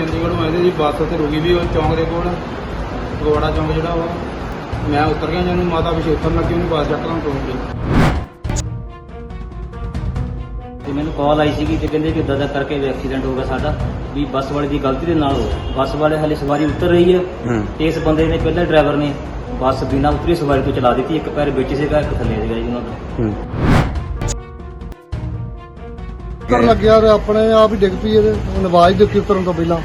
ਚੰਡੀਗੜ੍ਹ ਆਏ ਤੇ ਜੀ ਬੱਸ ਉੱਥੇ ਰੁਕੀ ਵੀ ਉਹ ਚੌਂਕ ਦੇ ਕੋਲ ਗੋੜਾ ਚੌਂਕ ਜਿਹੜਾ ਵਾ। ਮੈਂ ਉਤਰ ਗਿਆ ਜਦੋਂ ਮਾਤਾ ਪਿੱਛੇ ਉਤਰਨ ਲੱਗੀ ਉਹਨੂੰ ਬੱਸ ਚੱਕਰਾਂ ਤੋਂ ਗਈ ਤੇ ਮੈਨੂੰ ਕਾਲ ਆਈ ਸੀਗੀ ਤੇ ਕਹਿੰਦੇ ਕਿ ਦਾਦਾ ਕਰਕੇ ਵੀ ਐਕਸੀਡੈਂਟ ਹੋ ਗਿਆ ਸਾਡਾ ਵੀ ਬੱਸ ਵਾਲੇ ਦੀ ਗਲਤੀ ਦੇ ਨਾਲ ਹੋਇਆ ਬੱਸ ਵਾਲੇ ਹਲੇ ਸਵਾਰੀ ਉਤਰ ਰਹੀ ਹੈ ਹੂੰ। ਤੇ ਇਸ ਬੰਦੇ ਨੇ ਪਹਿਲਾਂ ਡਰਾਈਵਰ ਨੇ ਬੱਸ ਬਿਨਾਂ ਉਤਰੀ ਸਵਾਰੀ ਤੋਂ ਚਲਾ ਦਿੱਤੀ ਇੱਕ ਪੈਰ ਵਿੱਚ ਸੀਗਾ ਇੱਕ ਥੱਲੇ ਸੀਗਾ ਜੀ ਉਹਨਾਂ ਦਾ। ਹੂੰ ਕਰਨ ਲੱਗਿਆ ਤੇ ਆਪਣੇ ਆਪ ਹੀ ਡਿੱਗ ਪਈ ਇਹਦੇ। ਨਵਾਜ਼ ਦੇ ਉੱਤੇ ਉਤਰਨ ਤੋਂ ਪਹਿਲਾਂ।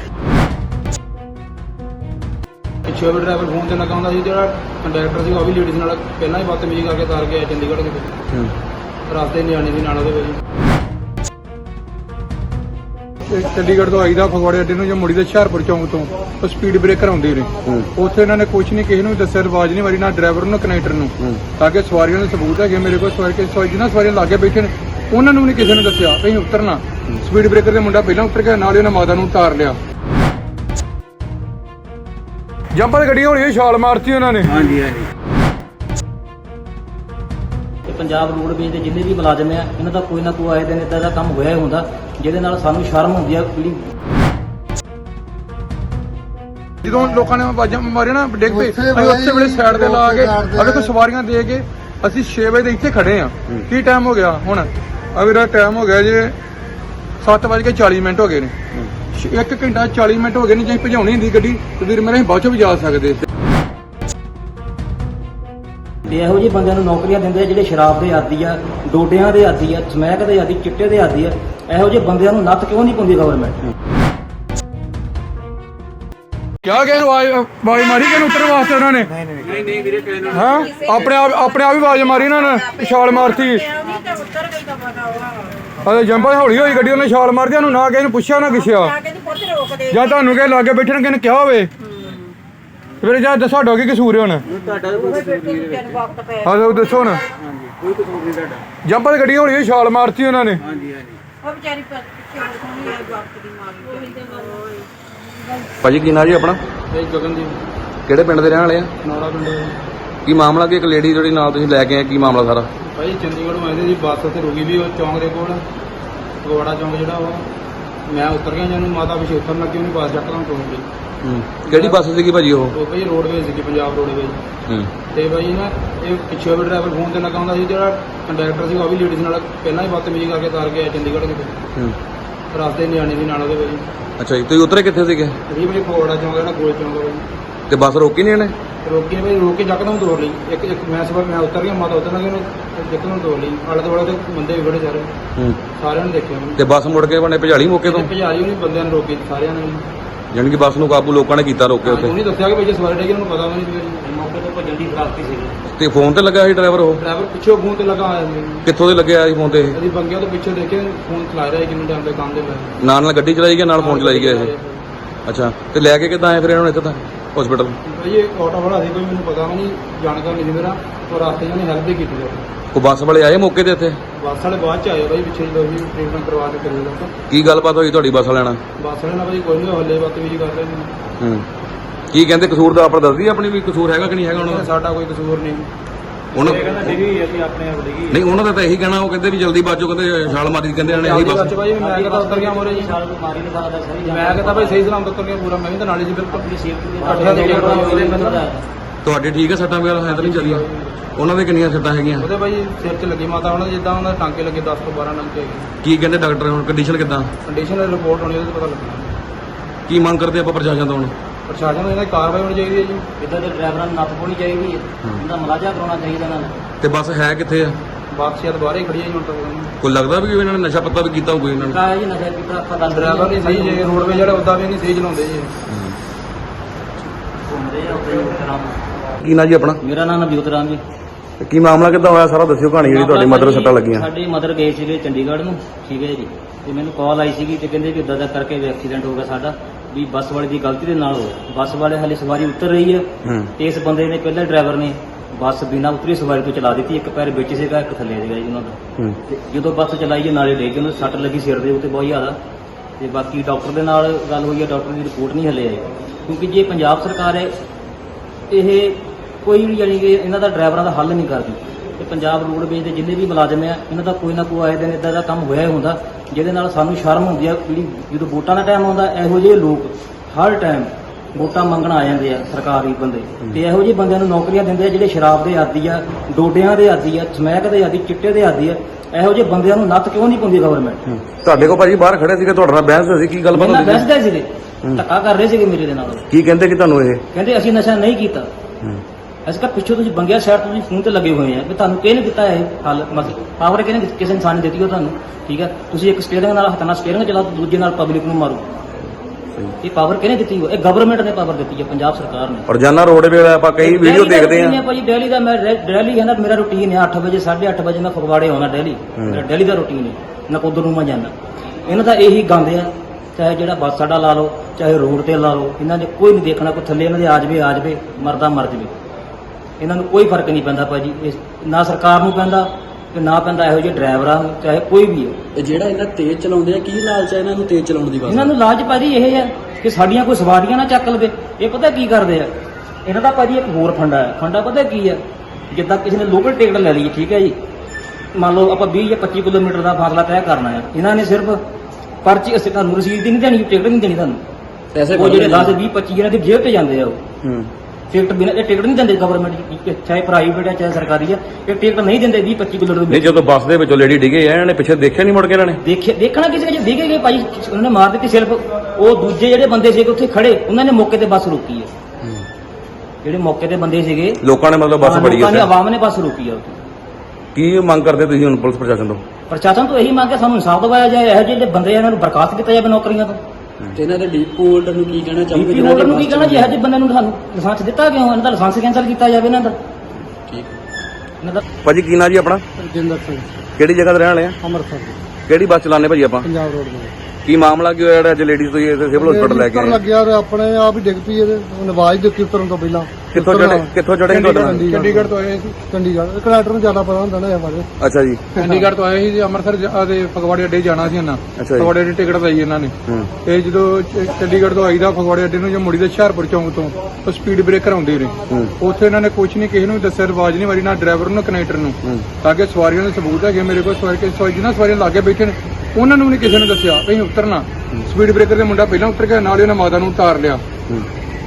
ਪਿੱਛੇ ਵੀ ਡਰਾਈਵਰ ਫੋਨ ਤੇ ਲਗਾਉਂਦਾ ਸੀ ਜਿਹੜਾ ਕੰਡਕਟਰ ਸੀ ਉਹ ਵੀ ਲੇਡੀਜ਼ ਨਾਲ ਪਹਿਲਾਂ ਹੀ ਬਦਤਮੀਜ਼ੀ ਕਰਕੇ ਤਾਰ ਗਿਆ ਚੰਡੀਗੜ੍ਹ ਦੇ ਹੂੰ। ਰਸਤੇ ਨਿਆਣੇ ਵੀ ਨਾਲ ਉਹਦੇ ਵਿੱਚ। ਚੰਡੀਗੜ੍ਹ ਤੋਂ ਆਈਦਾ ਫਗਵਾੜੇ ਅੱਡੇ ਨੂੰ ਜਾਂ ਮੁੜੀ ਦੇ ਹੁਸ਼ਿਆਰਪੁਰ ਚੌਂਕ ਤੋਂ ਉਹ ਸਪੀਡ ਬ੍ਰੇਕਰ ਆਉਂਦੇ ਨੇ ਹੂੰ। ਉੱਥੇ ਇਹਨਾਂ ਨੇ ਕੁਝ ਨਹੀਂ ਕਿਸੇ ਨੂੰ ਦੱਸਿਆ ਰਿਵਾਜ ਨਹੀਂ ਮਾਰੀ ਨਾ ਡਰਾਈਵਰ ਨੂੰ ਨਾ ਕਨੈਕਟਰ ਨੂੰ। ਹੂੰ। ਤਾਂ ਕਿ ਸਵਾਰੀਆਂ ਦੇ ਸਬੂਤ ਹੈਗੇ ਮੇਰੇ ਕੋਲ ਸਵਾਰੀ ਕੇ ਸਵਾਰੀ ਜਿਹਨਾਂ ਸਵਾਰੀਆਂ ਲਾਗੇ ਬੈਠੇ ਨੇ ਉਹਨਾਂ ਨੂੰ ਵੀ ਨਹੀਂ ਕਿਸੇ ਨੇ ਦੱਸਿਆ ਅਸੀਂ ਉਤਰਨਾ। ਸਪੀਡ ਬ੍ਰੇਕਰ ਦੇ ਮੁੰਡਾ ਪਹਿਲਾਂ ਉਤਰ ਗਿਆ ਨਾਲ ਉਹਨਾਂ ਮਾਤਾ ਨੂੰ ਉਤਾਰ ਲਿਆ। ਜੰਪਰ ਗੱਡੀ ਹੋਣੀ ਛਾਲ ਮਾਰਤੀ ਉਹਨਾਂ ਨੇ। ਹਾਂਜੀ ਹਾਂਜੀ। ਤੇ ਪੰਜਾਬ ਰੋਡਵੇਜ਼ ਦੇ ਜਿੰਨੇ ਵੀ ਮੁਲਾਜ਼ਮ ਆ ਇਹਨਾਂ ਦਾ ਕੋਈ ਨਾ ਕੋਈ ਆਏ ਦਿਨ ਇਦਾਂ ਦਾ ਕੰਮ ਹੋਇਆ ਹੀ ਹੁੰਦਾ ਜਿਹਦੇ ਨਾਲ ਸਾਨੂੰ ਸ਼ਰਮ ਹੁੰਦੀ ਆ ਜਿਹੜੀ ਜਦੋਂ ਲੋਕਾਂ ਨੇ ਆਵਾਜ਼ਾਂ ਮਾਰੀਆਂ ਨਾ ਡਿੱਗ ਪਏ ਉੱਥੇ ਅਸੀਂ ਵੇਲੇ ਸਾਈਡ ਤੇ ਲਾ ਕੇ ਤੇ ਅਗੇ ਕੋਈ ਸਵਾਰੀਆਂ ਦੇ ਕੇ ਅਸੀਂ 6 ਵਜੇ ਦੇ ਇੱਥੇ ਖੜੇ ਆ। ਹੂੰ। ਕੀ ਟਾਈਮ ਹੋ ਗਿਆ ਹੁਣ? ਅਗਰ ਟਾਈਮ ਹੋ ਗਿਆ ਜੇ 7:40 ਮਿੰਟ ਹੋ ਗਏ ਨੇ। ਇੱਕ ਘੰਟਾ 40 ਮਿੰਟ ਹੋ ਗਏ ਨੇ ਜੇ ਭਜਾਉਣੀ ਹੁੰਦੀ ਗੱਡੀ ਤੇ ਵੀਰ ਮੇਰੇ ਅਸੀਂ ਬਾਅਦ ਚੋਂ ਵੀ ਜਾ ਸਕਦੇ ਤੇ ਇਹੋ ਜਿਹੇ ਬੰਦਿਆਂ ਨੂੰ ਨੌਕਰੀਆਂ ਦਿੰਦੇ ਆ ਜਿਹੜੇ ਸ਼ਰਾਬ ਦੇ ਆਦੀ ਆ ਡੋਡਿਆਂ ਦੇ ਆਦੀ ਆ ਸਮੈਕ ਦੇ ਆਦੀ ਚਿੱਟੇ ਦੇ ਆਦੀ ਆ ਇਹੋ ਜਿਹੇ ਬੰਦਿਆਂ ਨੂੰ ਨੱਥ ਕਿਉਂ ਨਹੀਂ ਪਾਉਂਦੀ ਗਵਰਨਮੈਂਟ ਕਿਆ ਗਏ ਆਵਾਜ਼ ਆਵਾਜ਼ ਮਾਰੀ ਕਿ ਉਤਰਨ ਵਾਸਤੇ ਉਹਨਾਂ ਨੇ? ਨਹੀਂ ਨਹੀਂ ਵੀਰੇ ਹਾਂ? ਆਪਣੇ ਆਪ ਆਪਣੇ ਆਪ ਹੀ ਆਵਾਜ਼ ਮਾਰੀ ਇਹਨਾਂ ਨੇ ਛਾਲ ਮਾਰਤੀ। ਅਰੇ ਜੰਪਰ ਹੌਲੀ ਹੋਈ ਗੱਡੀ ਉਹਨੇ ਛਾਲ ਮਾਰਦੀ ਉਹਨੂੰ ਨਾ ਕਿਸੇ ਨੂੰ ਪੁੱਛਿਆ ਨਾ ਕਿਸਿਆ ਜਾਂ ਤੁਹਾਨੂੰ ਕਹੇ ਲਾਗੇ ਬੈਠੇ ਨੇ ਕਿਹਨੇ ਕਿਹਾ ਹੋਵੇ। ਫਿਰ ਜਾਂ ਦੱਸੋ ਸਾਡਾ ਕੀ ਕਸੂਰ ਹੁਣ? ਹਾਂ ਉਹ ਦੱਸੋ ਹੁਣ। ਕੋਈ ਕਸੂਰ ਨਹੀਂ ਤੁਹਾਡਾ। ਜੰਪਰ ਗੱਡੀ ਹੌਲੀ ਹੋਈ ਛਾਲ ਮਾਰਤੀ ਉਹਨਾਂ ਨੇ। ਹਾਂਜੀ ਹਾਂਜੀ। ਉਹ ਵਿਚਾਰੀ ਪਿੱਛੇ ਹੋਣੀ ਹੈ ਵਕਤ ਦੀ ਮਾਰੀ ਭਾਜੀ ਕੀ ਨਾਂ ਜੀ ਆਪਣਾ? ਤੇ ਗਗਨ ਜੀ। ਕਿਹੜੇ ਪਿੰਡ ਦੇ ਰਹਿਣ ਵਾਲੇ ਆ? ਨੌੜਾ ਪਿੰਡ। ਦੇ। ਕੀ ਮਾਮਲਾ ਕੀ? ਇੱਕ ਲੇਡੀ ਜਿਹੜੀ ਨਾਲ ਤੁਸੀਂ ਲੈ ਕੇ ਆਏ ਕੀ ਮਾਮਲਾ ਸਾਰਾ? ਭਾਈ ਚੰਡੀਗੜ੍ਹ ਆਏ ਜੀ ਬੱਸ ਉੱਥੇ ਰੁਕੀ ਵੀ ਉਹ ਚੌਂਕ ਦੇ ਕੋਲ। ਗੋੜਾ ਚੌਂਕ ਜਿਹੜਾ ਵਾ ਮੈਂ ਉਤਰ ਗਿਆ ਜਦੋਂ ਮਾਤਾ ਪਿੱਛੇ ਉਤਰਨ ਲੱਗੀ ਉਹਨੂੰ ਬੱਸ ਚੱਕਰਾਂ ਤੋਂ ਗਈ ਹੂੰ। ਕਿਹੜੀ ਬੱਸ ਸੀਗੀ ਭਾਜੀ ਉਹ? ਉਹ ਭਾਈ ਰੋਡਵੇਜ਼ ਸੀਗੀ ਪੰਜਾਬ ਰੋਡਵੇਜ਼। ਹੂੰ। ਤੇ ਭਾਈ ਨਾ ਇਹ ਪਿੱਛੇ ਵੀ ਡਰਾਈਵਰ ਫੋਨ ਤੇ ਲਗਾਉਂਦਾ ਸੀ ਜਿਹੜਾ ਕੰਡਕਟਰ ਸੀ ਉਹ ਵੀ ਲੇਡੀਜ਼ ਨਾਲ ਪਹਿਲਾਂ ਹੀ ਬਦਤਮੀਜ਼ੀ ਕਰਕੇ ਤਾਰ ਗਿਆ ਚੰਡੀਗੜ੍ਹ ਦੇ ਹੂੰ। ਰਸਤੇ ਨਿਆਣੇ ਵੀ ਨਾਲ ਉਹਦੇ ਵਿੱਚ। ਅੱਛਾ ਜੀ ਤੁਸੀਂ ਉਤਰੇ ਕਿੱਥੇ ਸੀਗੇ? ਇਹ ਭਾਈ ਫਗਵਾੜਾ ਚੌਂਕ ਜਿਹੜਾ ਗੋਲ ਚੌਂਕ ਭਾਈ ਤੇ ਬੱਸ ਰੋਕੀ ਨਹੀਂ ਇਹਨੇ ਰੋਕੀ ਭਾਈ ਰੋਕ ਕੇ ਜੱਕਦਮ ਤੋੜ ਲਈ। ਇੱਕ ਇੱਕ ਮੈਂ ਸਵਾਰ ਮੈਂ ਉਤਰ ਗਿਆ ਮਾਤਾ ਉਤਰ ਲੱਗੀ ਉਹਨੂੰ ਜੱਕਦਮ ਤੋੜ ਲਈ। ਆਲੇ ਦੁਆਲੇ ਤੇ ਬੰਦੇ ਵੀ ਬੜੇ ਸਾਰੇ। ਹੂੰ। ਸਾਰਿਆਂ ਨੇ ਦੇਖਿਆ। ਤੇ ਬੱਸ ਮੁੜ ਕੇ ਬਣੇ ਭਜਾਲੀ ਮੌਕੇ ਤੋਂ? ਤੇ ਭਜਾਈ ਉਹਨੇ ਬੰਦਿਆਂ ਨੇ ਰੋਕੀ ਸਾਰਿਆਂ ਨੇ। ਜਾਣੀ ਕਿ ਬੱਸ ਨੂੰ ਕਾਬੂ ਲੋਕਾਂ ਨੇ ਕੀਤਾ ਰੋਕੇ ਉੱਤੇ ਉਹਨੇ ਦੱਸਿਆ ਕਿ ਭਾਈ ਜੇ ਸਵਾਰੀ ਡੇਗੀ ਉਹਨੂੰ ਪਤਾ ਵੀ ਨਹੀਂ ਸੀ ਮੌਕੇ ਤੋਂ ਭੱਜਣ ਦੀ ਫਰਾਸਤੀ ਸੀਗੀ ਤੇ ਫੋਨ ਤੇ ਲੱਗਾ ਸੀ ਡਰਾਈਵਰ ਉਹ? ਡਰਾਈਵਰ ਪਿੱਛੇ ਫੋਨ ਤੇ ਲਗਾ ਆਇਆ ਸੀ। ਕਿੱਥੋਂ ਦੇ ਲੱਗਿਆ ਸੀ ਫੋਨ ਤੇ ਇਹ? ਅਸੀਂ ਬੰਗਿਆਂ ਤੋਂ ਪਿੱਛੇ ਦੇਖੇ ਫੋਨ ਚਲਾ ਰਿਹਾ ਸੀ ਕਿੰਨੇ ਟਾਈਮ ਦੇ ਕੰਮ ਦੇ ਵਿੱਚ। ਨਾਲ ਨਾਲ ਗੱਡੀ ਚਲਾਈ ਗਿਆ ਨਾਲ ਫੋਨ ਚਲਾਈ ਗਿਆ ਇਹ? ਅੱਛਾ ਤੇ ਲੈ ਕੇ ਕਿੱਦਾਂ ਆਏ ਫਿਰ ਇਹਨਾਂ ਨੂੰ ਇੱਥੇ ਤਾਂ? ਹਸਪੀਟਲ ਭਾਈ ਇਹ ਆਟੋ ਵਾਲਾ ਸੀ ਕੋਈ ਮੈਨੂੰ ਪਤਾ ਵੀ ਨਹੀਂ ਜਾਣਕਾਰ ਨਹੀਂ ਸੀ ਮੇਰਾ ਉਹ ਰਾਸਤੇ ਉਹਨੇ ਹੈਲਪ ਵੀ ਕੀਤੀ ਆ। ਕੋ ਬੱਸ ਵਾਲੇ ਆਏ ਮੌਕੇ ਤੇ ਇੱਥੇ? ਬੱਸ ਵਾਲੇ ਬਾਅਦ ਚ ਆਏ ਭਾਈ ਪਿੱਛੇ ਜਦੋਂ ਵੀ ਟ੍ਰੀਟਮੈਂਟ ਕਰਵਾ ਕੇ ਕਰੇ ਲੋਕ ਕੀ ਗੱਲਬਾਤ ਹੋਈ ਤੁਹਾਡੀ ਬੱਸ ਨਾਲ? ਬੱਸ ਵਾਲੇ ਨਾਲ ਭਾਈ ਕੋਈ ਨਹੀਂ ਹੱਲੇ ਬਦਤਮੀਜ਼ੀ ਕਰ ਰਹੇ ਨੇ। ਹੂੰ। ਕੀ ਕਹਿੰਦੇ ਕਸੂਰ ਦਾ ਆਪਰ ਦੱਸਦੀ ਆਪਣੀ ਵੀ ਕਸੂਰ ਹੈਗਾ ਕਿ ਨਹੀਂ ਹੈਗਾ ਉਹਨਾਂ ਦਾ ਸਾਡਾ ਕੋਈ ਕਸੂਰ ਨਹੀਂ। ਉਹਨਾਂ ਡਿੱਗੀ ਅਸੀਂ ਆਪਣੇ ਆਪ ਡਿੱਗੀ ਨਹੀਂ ਉਹਨਾਂ ਦਾ ਤਾਂ ਇਹੀ ਕਹਿਣਾ ਉਹ ਕਹਿੰਦੇ ਵੀ ਜਲਦੀ ਬਾਜੋ ਕਹਿੰਦੇ ਛਾਲ ਮਾਰੀ ਕਹਿੰਦੇ ਇਹਨਾਂ ਨੇ ਇਹੀ ਬੱਸ। ਮੈਂ ਕਹਿੰਦਾ ਉਤਰ ਗਿਆ ਮੋਰੇ ਜੀ। ਤੋਂ ਮਾਰੀ ਨਹੀਂ ਸਕਦਾ ਸਹੀ ਮੈਂ ਕਹਿੰਦਾ ਭਾਈ ਸਹੀ ਸਲਾਮਤ ਉਤਰ ਗਿਆ ਪੂਰਾ ਮੈਂ ਵੀ ਤਾਂ ਨਾਲੇ ਜੀ ਬਿਲਕੁਲ। ਆਪਣੀ ਸੇਫਟੀ ਦੇ। ਤੁਹਾਡੇ ਠੀਕ ਹੈ ਸੱਟਾਂ ਵਗੈਰਾ ਹੈ ਤਾਂ ਨਹੀਂ ਚੱਲੀਆਂ। ਉਹਨਾਂ ਦੇ ਕਿੰਨੀਆਂ ਸੱਟਾਂ ਹੈਗੀਆਂ? ਉਹਦੇ ਭਾਈ ਸਿਰ 'ਚ ਲੱਗੀ ਮਾਤਾ ਉਹਨਾਂ ਦੇ ਜਿੱਦਾਂ ਉਹਨਾਂ ਦੇ ਟਾਂਕੇ ਲੱਗੇ 10 ਤੋਂ 12 ਟਾਂਕੇ ਹੈਗੇ। ਕੀ ਕਹਿੰਦੇ ਡਾਕਟਰ ਹੁਣ ਕੰਡੀਸ਼ਨ ਕਿਦਾਂ? ਕੰਡੀਸ਼ਨ ਰਿਪੋਰਟ ਹੋਣੀ ਉਹਦੇ ਤੋਂ ਪਤਾ ਲੱਗਣਾ। ਕੀ ਮੰਗ ਕਰਦੇ ਆਪਾਂ ਪ੍ਰਸ਼ਾਸਨ ਤੋਂ ਹੁਣ? ਪ੍ਰਸ਼ਾਸਨ ਨੂੰ ਇਹਨਾਂ ਦੀ ਕਾਰਵਾਈ ਹੋਣੀ ਚਾਹੀਦੀ ਹੈ ਜੀ। ਇਦਾਂ ਦੇ ਡਰਾਈਵਰਾਂ ਨੂੰ ਨੱਥ ਪਾਉਣੀ ਚਾਹੀਦੀ ਹੈ। ਇਹਦਾ ਮਲਾਜਾ ਕਰਾਉਣਾ ਚਾਹੀਦਾ ਇਹਨਾਂ ਨੂੰ। ਤੇ ਬੱਸ ਹੈ ਕਿੱਥੇ ਆ? ਸ਼ਾਇਦ ਬਾਹਰ ਹੀ ਖੜੀ ਹੈ ਜੀ ਹੁਣ ਤੱਕ। ਕੋਈ ਲੱਗਦਾ ਵੀ ਇਹਨਾਂ ਨੇ ਨਸ਼ਾ ਪੱਤਾ ਵੀ ਕੀਤਾ ਹੋਊ ਕੋਈ ਇਹਨਾਂ ਨੇ? ਕਾ ਜੀ ਨਸ਼ਾ ਕੀਤਾ ਆਪਾਂ ਦੱਸ ਡਰਾਈਵਰ ਨਹੀਂ ਸਹੀ ਜੇ ਰੋਡਵੇ ਜਿਹੜਾ ਉਦਾਂ ਵੀ ਨਹੀਂ ਸਹੀ ਚਲਾਉਂਦੇ ਜੀ। ਘੁੰਮਦੇ ਆ ਉੱਥੇ ਤਰ੍ਹਾਂ ਕੀ ਨਾ ਜੀ ਆਪਣਾ? ਮੇਰਾ ਨਾਮ ਨਵਜੋਤ ਰਾਮ ਜੀ। ਤੇ ਕੀ ਮਾਮਲਾ ਕਿੱਦਾਂ ਹੋਇਆ? ਸਾਰਾ ਦੱਸਿਓ ਕਹਾਣੀ ਜਿਹੜੀ ਤੁਹਾਡੀ ਮਦਰ ਸੱਟਾਂ ਲੱਗੀਆਂ। ਸਾਡੀ ਮਦਰ ਗਏ ਸੀਗੇ ਚੰਡੀਗੜ੍ਹ ਨੂੰ। ਠੀਕ ਹੈ ਜੀ। ਤੇ ਮੈਨੂੰ ਕਾਲ ਆਈ ਸੀਗੀ ਤੇ ਕਹਿੰਦੇ ਕਿ ਦਾਦਾ ਕਰਕੇ ਵੀ ਐਕਸੀਡੈਂਟ ਹੋ ਗਿਆ ਸਾਡਾ। ਵੀ ਬੱਸ ਵਾਲੇ ਦੀ ਗਲਤੀ ਦੇ ਨਾਲ ਹੋਇਆ ਬੱਸ ਵਾਲੇ ਹਲੇ ਸਵਾਰੀ ਉਤਰ ਰਹੀ ਹੈ। ਹੂੰ। ਤੇ ਇਸ ਬੰਦੇ ਨੇ ਪਹਿਲਾਂ ਡਰਾਈਵਰ ਨੇ ਬੱਸ ਬਿਨਾਂ ਉਤਰੀ ਸਵਾਰੀ ਤੋਂ ਚਲਾ ਦਿੱਤੀ ਇੱਕ ਪੈਰ ਵਿੱਚ ਸੀਗਾ ਇੱਕ ਥੱਲੇ ਸੀਗਾ ਜੀ ਉਹਨਾਂ ਦਾ। ਹੂੰ। ਤੇ ਜਦੋਂ ਬੱਸ ਚਲਾਈ ਹੈ ਨਾਲੇ ਡੇ ਕੇ ਉਹਨੂੰ ਸੱਟ ਲੱਗੀ ਸਿਰ ਦੇ ਉੱਤੇ ਬਹੁਤ ਜ਼ਿਆਦਾ। ਤੇ ਬਾਕੀ ਡਾਕਟਰ ਦੇ ਨਾਲ ਗੱਲ ਹੋਈ ਹੈ ਡਾਕਟਰ ਦੀ ਰਿਪੋਰਟ ਨਹੀਂ ਹਲੇ ਆਈ। ਕਿਉਂਕਿ ਜੇ ਪੰਜਾਬ ਸਰਕਾਰ ਹੈ ਇਹ ਕੋਈ ਵੀ ਯਾਨੀ ਕਿ ਇਹਨਾਂ ਦਾ ਡਰਾਈਵਰਾਂ ਦਾ ਹੱਲ ਨਹੀਂ ਕਰਦੀ। ਤੇ ਪੰਜਾਬ ਰੋਡਵੇਜ਼ ਦੇ ਜਿੰਨੇ ਵੀ ਮੁਲਾਜ਼ਮ ਆ ਇਹਨਾਂ ਦਾ ਕੋਈ ਨਾ ਕੋਈ ਆਏ ਦਿਨ ਇਦਾਂ ਦਾ ਕੰਮ ਹੋਇਆ ਹੀ ਹੁੰਦਾ ਜਿਹਦੇ ਨਾਲ ਸਾਨੂੰ ਸ਼ਰਮ ਹੁੰਦੀ ਆ ਜਿਹੜੀ ਜਦੋਂ ਵੋਟਾਂ ਦਾ ਟਾਈਮ ਆਉਂਦਾ ਇਹੋ ਜਿਹੇ ਲੋਕ ਹਰ ਟਾਈਮ ਵੋਟਾਂ ਮੰਗਣ ਆ ਜਾਂਦੇ ਆ ਸਰਕਾਰੀ ਬੰਦੇ ਤੇ ਇਹੋ ਜਿਹੇ ਬੰਦਿਆਂ ਨੂੰ ਨੌਕਰੀਆਂ ਦਿੰਦੇ ਆ ਜਿਹੜੇ ਸ਼ਰਾਬ ਦੇ ਆਦੀ ਆ ਡੋਡਿਆਂ ਦੇ ਆਦੀ ਆ ਸਮੈਕ ਦੇ ਆਦੀ ਚਿੱਟੇ ਦੇ ਆਦੀ ਆ ਇਹੋ ਜਿਹੇ ਬੰਦਿਆਂ ਨੂੰ ਨੱਥ ਕਿਉਂ ਨਹੀਂ ਪਾਉਂਦੀ ਗਵਰਨਮੈਂਟ ਤੁਹਾਡੇ ਕੋਲ ਭਾਜੀ ਬਾਹਰ ਖੜੇ ਸੀਗੇ ਤੁਹਾਡੇ ਨਾਲ ਬਹਿਸ ਹੋਈ ਸੀ ਕੀ ਗੱਲਬਾਤ ਹੁੰਦੀ ਸੀ? ਬੈਸਦੇ ਸੀਗੇ ਧੱਕਾ ਕਰ ਰਹੇ ਸੀਗੇ ਮੇਰੇ ਦੇ ਨਾਲ। ਕੀ ਕਹਿੰਦੇ ਕਿ ਤੁਹਾਨੂੰ ਇਹ? ਕਹਿੰਦੇ ਅਸੀਂ ਨਸ਼ਾ ਨਹੀਂ ਕੀਤਾ। ਅਸੀਂ ਕਿਹਾ ਪਿੱਛੋਂ ਤੁਸੀਂ ਬੰਗਿਆ ਸ਼ਹਿਰ ਤੋਂ ਤੁਸੀਂ ਫੋਨ ਤੇ ਲੱਗੇ ਹੋਏ ਆ ਵੀ ਤੁਹਾਨੂੰ ਕਿਹਨੇ ਦਿੱਤਾ ਇਹ ਹੱਲ ਮਤਲਬ ਪਾਵਰ ਕਿਹਨੇ ਕਿਸੇ ਇਨਸਾਨ ਨੇ ਦਿੱਤੀ ਉਹ ਤੁਹਾਨੂੰ ਠੀਕ ਹੈ? ਤੁਸੀਂ ਇੱਕ ਸਟੀਅਰਿੰਗ ਨਾਲ ਹੱਥ ਨਾਲ ਸਟੀਅਰਿੰਗ ਚਲਾਓ ਦੂਜੇ ਨਾਲ ਪਬਲਿਕ ਨੂੰ ਮਾਰੋ। ਇਹ ਪਾਵਰ ਕਿਹਨੇ ਦਿੱਤੀ ਉਹ? ਇਹ ਗਵਰਨਮੈਂਟ ਨੇ ਪਾਵਰ ਦਿੱਤੀ ਹੈ ਪੰਜਾਬ ਸਰਕਾਰ ਨੇ। ਰੋਜ਼ਾਨਾ ਰੋਡਵੇਜ਼ ਵਾਲਾ ਆਪਾਂ ਕਈ ਵੀਡੀਓ ਦੇਖਦੇ ਆ ਭਾਜੀ ਡੇਲੀ ਦਾ ਮੈਂ ਡੇਲੀ ਹੈ ਨਾ ਮੇਰਾ ਰੁਟੀਨ ਹੈ 8 ਵਜੇ 8:30 ਵਜੇ ਮੈਂ ਫਗਵਾੜੇ ਆਉਣਾ ਡੇਲੀ ਮੇਰਾ ਡੇਲੀ ਦਾ ਰੁਟੀਨ ਹੈ ਨਕੋਦਰ ਨੂੰ ਮੈਂ ਜਾਂਦਾ ਇਹਨਾਂ ਦਾ ਇਹੀ ਗੰਦ ਆ ਚਾਹੇ ਜਿਹੜਾ ਬੱਸ ਸਾਡਾ ਲਾ ਲਓ ਚਾਹੇ ਰੋਡ ਤੇ ਲਾ ਲਓ ਇਹਨਾਂ ਨੇ ਕੋਈ ਨਹੀਂ ਦੇਖਣਾ ਕੋਈ ਥੱਲੇ ਇਹਨਾਂ ਦੇ ਆ ਜਾਵੇ ਆ ਜਾਵੇ ਮਰਦਾ ਮਰ ਜਾਵੇ। ਇਹਨਾਂ ਨੂੰ ਕੋਈ ਫ਼ਰਕ ਨਹੀਂ ਪੈਂਦਾ ਭਾਜੀ। ਇਸ- ਨਾ ਸਰਕਾਰ ਨੂੰ ਪੈਂਦਾ ਤੇ ਨਾ ਪੈਂਦਾ ਇਹੋ ਜਿਹੇ ਡਰਾਈਵਰਾਂ ਨੂੰ ਚਾਹੇ ਕੋਈ ਵੀ ਹੋ ਇਹ ਜਿਹੜਾ ਇਹਨਾਂ ਤੇਜ਼ ਚਲਾਉਂਦੇ ਆ ਕੀ ਲਾਲਚ ਹੈ ਇਹਨਾਂ ਨੂੰ ਤੇਜ਼ ਚਲਾਉਣ ਦੀ ਬਸ? ਇਹਨਾਂ ਨੂੰ ਲਾਜ ਭਾਜੀ ਇਹ ਹੈ ਕਿ ਸਾਡੀਆਂ ਕੋਈ ਸਵਾਰੀਆਂ ਨਾ ਚੱਕ ਲਵੇ। ਇਹ ਪਤਾ ਕੀ ਕਰਦੇ ਆ? ਇਹਨਾਂ ਦਾ ਭਾਜੀ ਇੱਕ ਹੋਰ ਫੰਡਾ ਹੈ। ਫੰਡਾ ਪਤਾ ਕੀ ਹੈ? ਜਿੱਦਾਂ ਕਿਸੇ ਨੇ ਲੋਕਲ ਟਿਕਟ ਲੈ ਲਈ ਠੀਕ ਹੈ ਜੀ। ਮੰਨ ਲਓ ਆਪਾਂ 20 ਜਾਂ 25 ਕਿਲੋਮੀਟਰ ਦਾ ਫਾਸਲਾ ਤੈਅ ਕਰਨਾ ਹੈ। ਇਹਨਾਂ ਨੇ ਸਿਰਫ ਪਰਚੀ ਅਸੀਂ ਤੁਹਾਨੂੰ ਰਸੀਦ ਦੀ ਨਹੀਂ ਦੇਣੀ ਟਿਕਟ ਨਹੀਂ ਦੇਣੀ ਤੁਹਾਨੂੰ। ਪੈਸੇ ਉਹ ਜਿਹੜੇ 10 20 25 ਇਹਨਾਂ ਦੀ ਜੇਬ ਤੇ ਜਾਂਦੇ ਆ ਉਹ। ਹੂੰ। ਟਿਕਟ ਬਿਨਾਂ ਇਹ ਟਿਕਟ ਨਹੀਂ ਦਿੰਦੇ ਗਵਰਨਮੈਂਟ ਚਾਹੇ ਪ੍ਰਾਈਵੇਟ ਹੈ ਚਾਹੇ ਸਰਕਾਰੀ ਹੈ ਇਹ ਟਿਕਟ ਨਹੀਂ ਦਿੰਦੇ 20 25 ਕਿਲੋਮੀਟਰ ਨਹੀਂ ਜਦੋਂ ਬੱਸ ਦੇ ਵਿੱਚੋਂ ਲੇਡੀ ਡਿੱਗੇ ਇਹਨਾਂ ਨੇ ਪਿੱਛੇ ਦੇਖਿਆ ਨਹੀਂ ਮੁੜ ਕੇ ਇਹਨਾਂ ਨੇ? ਦੇਖਿਆ ਦੇਖਣਾ ਕਿਸੇ ਕਿਸੇ ਦੇਖੇ ਗਏ ਭਾਈ ਉਹਨਾਂ ਨੇ ਮਾਰ ਦਿੱਤੀ ਸਿਰਫ ਉਹ ਦੂਜੇ ਜਿਹੜੇ ਬੰਦੇ ਸੀਗੇ ਉੱਥੇ ਖੜੇ ਉਹਨਾਂ ਨੇ ਮੌਕੇ ਤੇ ਬੱਸ ਰੋਕੀ ਹੈ ਜਿਹੜੇ ਮੌਕੇ ਤੇ ਬੰਦੇ ਸੀਗੇ ਲੋਕਾਂ ਨੇ ਮਤਲਬ ਬੱਸ ਹਾਂ, ਫੜੀ ਲੋਕਾਂ ਨੇ ਹੈ ਆਵਾਮ ਨੇ ਬੱਸ ਰੋਕੀ ਉੱਥੇ। ਕੀ ਮੰਗ ਕਰਦੇ ਤੁਸੀਂ ਹੁਣ ਪੁਲਿਸ ਪ੍ਰਸ਼ਾਸਨ ਤੋਂ? ਪ੍ਰਸ਼ਾਸਨ ਤੋਂ ਇਹੀ ਮੰਗ ਹੈ ਸਾਨੂੰ ਇਨਸਾਫ ਦਿਵਾਇਆ ਜਾਏ ਇਹੋ ਜਿਹੇ ਬੰਦੇ ਇਹਨਾਂ ਨੂੰ ਬਰਖਾਸਤ ਕੀਤਾ ਜਾਵੇ ਨੌਕਰੀਆਂ ਤੋਂ। ਤੇ ਇਹਨਾਂ ਦੇ ਡੀਪੂ ਹੋਲਡਰ ਨੂੰ ਕੀ ਕਹਿਣਾ ਚਾਹੋਗੇ ਡੀਪੀ ਹੋਲਡਰ ਦੀ ਨੂੰ ਕੀ ਕਹਿਣਾ? ਜੀ ਇਹੋ ਜਿਹੇ ਬੰਦੇ ਨੂੰ ਸਾਨੂੰ ਲਾਇਸੈਂਸ ਦਿੱਤਾ ਕਿਉਂ ਇਹਨਾਂ ਦਾ ਲਾਇਸੈਂਸ ਕੈਂਸਲ ਕੀਤਾ ਜਾਵੇ ਇਹਨਾਂ ਦਾ। ਠੀਕ। ਇਹਨਾਂ ਦਾ ਭਾਜੀ ਕੀ ਨਾਂ ਜੀ ਆਪਣਾ? ਰਜਿੰਦਰ ਸਿੰਘ। ਕਿਹੜੀ ਜਗ੍ਹਾ ਤੇ ਰਹਿਣ ਵਾਲੇ ਆ? ਅੰਮ੍ਰਿਤਸਰ ਕਿਹੜੀ ਬੱਸ ਚਲਾਉਂਦੇ ਭਾਜੀ ਆਪਾਂ? ਪੰਜਾਬ ਰੋਡ ਦੇ। ਕੀ ਮਾਮਲਾ ਕੀ ਹੋਇਆ ਜਿਹੜਾ ਅੱਜ ਲੇਡੀਜ਼ ਇੱਥੇ ਸਿਵਲ ਹਸਪੀਟਲ ਲੈ ਕੇ ਆਏ? ਲੱਗਿਆ ਆਪਣੇ ਆਪ ਹੀ ਡਿੱਗ ਪਈ ਇਹਦੇ। ਉਹਨੇ ਆਵਾਜ਼ ਦਿੱਤੀ ਉਤਰਨ ਤੋਂ ਪਹਿਲਾਂ। ਕਿੱਥੋਂ ਚੜੇ ਕਿੱਥੋਂ ਤੁਹਾਡੇ ਨਾਲ? ਚੰਡੀਗੜ੍ਹ ਤੋਂ ਆਏ ਸੀ। ਚੰਡੀਗੜ੍ਹ ਕੰਡਕਟਰ ਨੂੰ ਜ਼ਿਆਦਾ ਪਤਾ ਹੁੰਦਾ ਨਾ ਇਹ ਬਾਰੇ। ਅੱਛਾ ਜੀ। ਚੰਡੀਗੜ੍ਹ ਤੋਂ ਆਏ ਸੀ ਜੀ ਅੰਮ੍ਰਿਤਸਰ ਦੇ ਫਗਵਾੜੇ ਅੱਡੇ ਜਾਣਾ ਸੀ ਇਹਨਾਂ ਫਗਵਾੜੇ ਦੀ ਟਿਕਟ ਲਈ ਇਹਨਾਂ ਨੇ। ਤੇ ਜਦੋਂ ਚੰਡੀਗੜ੍ਹ ਤੋਂ ਆਈਦਾ ਫਗਵਾੜੇ ਅੱਡੇ ਨੂੰ ਜੋ ਮੁੜੀ ਦਾ ਹੁਸ਼ਿਆਰਪੁਰ ਚੌਂਕ ਤੋਂ ਉਹ ਸਪੀਡ ਬ੍ਰੇਕਰ ਆਉਂਦੇ ਨੇ ਉੱਥੇ ਇਹਨਾਂ ਨੇ ਕੁਝ ਨਹੀਂ ਕਿਸੇ ਨੂੰ ਦੱਸਿਆ ਆਵਾਜ਼ ਨਹੀਂ ਮਾਰੀ ਨਾ ਡਰਾਈਵਰ ਨੂੰ ਕਨੈਕਟਰ ਨੂੰ। ਤਾਂ ਕਿ ਸਵਾਰੀਆਂ ਦੇ ਸਬੂਤ ਹੈਗੇ ਮੇਰੇ ਕੋਲ ਸਵਾਰੀ ਕੇ ਸਵਾਰੀ ਜਿਹਨਾਂ ਸਵਾਰੀਆਂ ਲਾਗੇ ਬੈਠੇ ਨੇ ਉਹਨਾਂ ਨੂੰ ਨਹੀਂ ਕਿਸੇ ਨੇ ਦੱਸਿਆ ਵੀ ਅਸੀਂ ਉਤਰਨਾ। ਸਪੀਡ ਬ੍ਰੇਕਰ ਦੇ ਮੁੰਡਾ ਪਹਿਲਾਂ ਉਤਰ ਗਿਆ ਨਾਲ ਹੀ ਉਹਨੇ ਮਾਤਾ ਨੂੰ ਉਤਾਰ ਲਿਆ।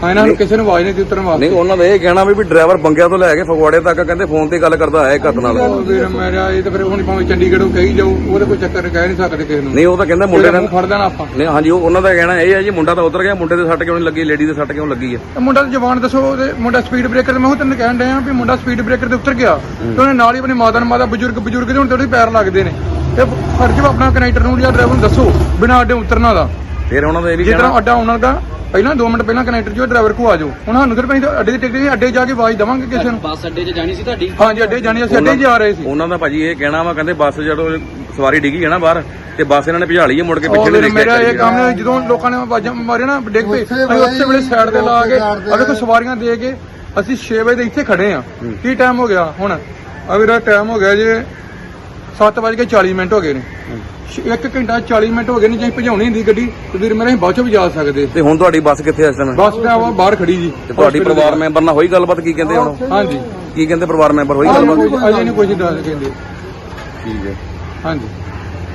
ਹੂੰ ਇਹਨਾਂ ਨੂੰ ਕਿਸੇ ਨੂੰ ਆਵਾਜ਼ ਨਹੀਂ ਦਿੱਤੀ ਉਤਰਨ ਵਾਸਤੇ। ਨਹੀਂ ਉਹਨਾਂ ਦਾ ਇਹ ਕਹਿਣਾ ਵੀ ਵੀ ਡਰਾਈਵਰ ਬੰਗਿਆ ਤੋਂ ਲੈ ਕੇ ਫਗਵਾੜੇ ਤੱਕ ਕਹਿੰਦੇ ਫੋਨ ਤੇ ਗੱਲ ਕਰਦਾ ਹੈ ਹੱਥ ਨਾਲ। ਉਹ ਵੀਰ ਮੇਰਾ ਇਹ ਤਾਂ ਫਿਰ ਹੁਣ ਭਾਵੇਂ ਚੰਡੀਗੜ੍ਹੋਂ ਕਹੀ ਜਾਊ ਉਹਦੇ ਕੋਈ ਚੱਕਰ ਕਹਿ ਨਹੀਂ ਸਕਦੇ ਕਿਸੇ ਨੂੰ। ਨਹੀਂ ਉਹ ਤਾਂ ਕਹਿੰਦਾ ਮੁੰਡੇ ਨੇ ਫੜ ਦੇਣਾ ਆਪਾਂ। ਨਹੀਂ ਹਾਂਜੀ ਉਹ ਉਹਨਾਂ ਦਾ ਕਹਿਣਾ ਇਹ ਹੈ ਜੀ ਮੁੰਡਾ ਤਾਂ ਉਤਰ ਗਿਆ ਮੁੰਡੇ ਦੇ ਸੱਟ ਕਿਉਂ ਨਹੀਂ ਲੱਗੀ ਲੇਡੀ ਦੇ ਸੱਟ ਕਿਉਂ ਲੱਗੀ ਹੈ? ਤੇ ਮੁੰਡਾ ਦੀ ਜ਼ਬਾਨ ਦੱਸੋ ਉਹਦੇ ਮੁੰਡਾ ਸਪੀਡ ਬ੍ਰੇਕਰ ਤੇ ਮੈਂ ਉਹ ਤੈਨੂੰ ਕਹਿਣ ਡਿਆ ਵੀ ਮੁੰਡਾ ਸਪੀਡ ਬ੍ਰੇਕਰ ਤੇ ਉਤਰ ਗਿਆ। ਤੇ ਉਹਨੇ ਨਾਲ ਹੀ ਆਪਣੀ ਮਾਤਾ ਨੂੰ ਮਾਤਾ ਬਜ਼ੁਰਗ ਬਜ਼ੁਰਗ ਦੇ ਹੁਣ ਥੋੜੇ ਪੈਰ ਲੱਗਦੇ ਨੇ। ਤੇ ਫਰਜ਼ ਆਪਣਾ ਕਨੈਕਟਰ ਨੂੰ ਜਾਂ ਡਰਾਈਵਰ ਨੂੰ ਦੱਸੋ ਬਿਨਾਂ ਅੱਡੇ ਉਤਰਨਾ ਦਾ। ਫਿਰ ਉਹਨਾਂ ਦਾ ਇਹ ਵੀ ਕਹਿਣਾ ਅੱਡਾ ਉਹਨਾਂ ਦਾ ਪਹਿਲਾਂ 2 ਮਿੰਟ ਪਹਿਲਾਂ ਕਨੈਕਟਰ ਜੋ ਡਰਾਈਵਰ ਕੋ ਆ ਜਾਓ। ਹੁਣ ਸਾਨੂੰ ਸਿਰਫ ਅਸੀਂ ਤਾਂ ਅੱਡੇ ਦੀ ਟਿਕਟ ਨਹੀਂ ਅੱਡੇ ਜਾ ਕੇ ਆਵਾਜ਼ ਦੇਵਾਂਗੇ ਕਿਸੇ ਨੂੰ। ਬੱਸ ਅੱਡੇ 'ਚ ਜਾਣੀ ਸੀ ਤੁਹਾਡੀ? ਹਾਂਜੀ ਅੱਡੇ ਜਾਣੀ ਅਸੀਂ ਅੱਡੇ 'ਚ ਜਾ ਰਹੇ ਸੀ। ਉਹਨਾਂ ਦਾ ਭਾਜੀ ਇਹ ਕਹਿਣਾ ਵਾ ਕਹਿੰਦੇ ਬੱਸ ਜਦੋਂ ਸਵਾਰੀ ਡਿੱਗੀ ਹੈ ਨਾ ਬਾਹਰ ਤੇ ਬੱਸ ਇਹਨਾਂ ਨੇ ਭਜਾ ਲਈ ਹੈ ਮੁੜ ਕੇ ਪਿੱਛੇ ਉਹ ਨਹੀਂ ਵੀਰ ਮੇਰਾ ਦੇਖਿਆ ਇਹ ਕੰਮ ਹੈ ਜਦੋਂ ਲੋਕਾਂ ਨੇ ਆਵਾਜ਼ਾਂ ਮਾਰੀਆਂ ਨਾ ਡਿੱਗ ਪਏ। ਅਸੀਂ ਉਸੇ ਵੇਲੇ ਸਾਈਡ ਤੇ ਲਾ ਕੇ ਅਗੇ ਕੋਈ ਸਵਾਰੀਆਂ ਦੇ ਕੇ ਅਸੀਂ 6 ਵਜੇ ਦੇ ਇੱਥੇ ਖੜੇ ਆ। ਕੀ ਟਾਈਮ ਹੋ ਗਿਆ ਹੁਣ? ਆ ਵੀਰਾ ਟਾਈਮ ਹੋ ਗਿਆ ਜੇ 7:40 ਮਿੰਟ ਹੋ ਗਏ ਨੇ। 1 ਘੰਟਾ 40 ਮਿੰਟ ਹੋ ਗਏ ਨੇ ਜੇ ਭਜਾਉਣੀ ਹੁੰਦੀ ਗੱਡੀ ਤੇ ਵੀਰ ਮੇਰੇ ਅਸੀਂ ਬਾਅਦ ਚੋਂ ਵੀ ਜਾ ਸਕਦੇ। ਤੇ ਹੁਣ ਤੁਹਾਡੀ ਬੱਸ ਕਿੱਥੇ ਐ ਇਸ ਟਾਈਮ ਬੱਸ ਮੈਂ ਆਵਾਂ ਬਾਹਰ ਖੜੀ ਜੀ। ਤੇ ਤੁਹਾਡੀ ਪਰਿਵਾਰ ਮੈਂਬਰ ਨਾਲ ਹੋਈ ਗੱਲਬਾਤ ਕੀ ਕਹਿੰਦੇ ਹੁਣ? ਹਾਂਜੀ। ਕੀ ਕਹਿੰਦੇ ਪਰਿਵਾਰ ਮੈਂਬਰ ਹੋਈ ਗੱਲਬਾਤ? ਅਜੇ ਨਹੀਂ ਕੁਝ ਦੱਸ ਕਹਿੰਦੇ। ਠੀਕ ਹੈ। ਹਾਂਜੀ।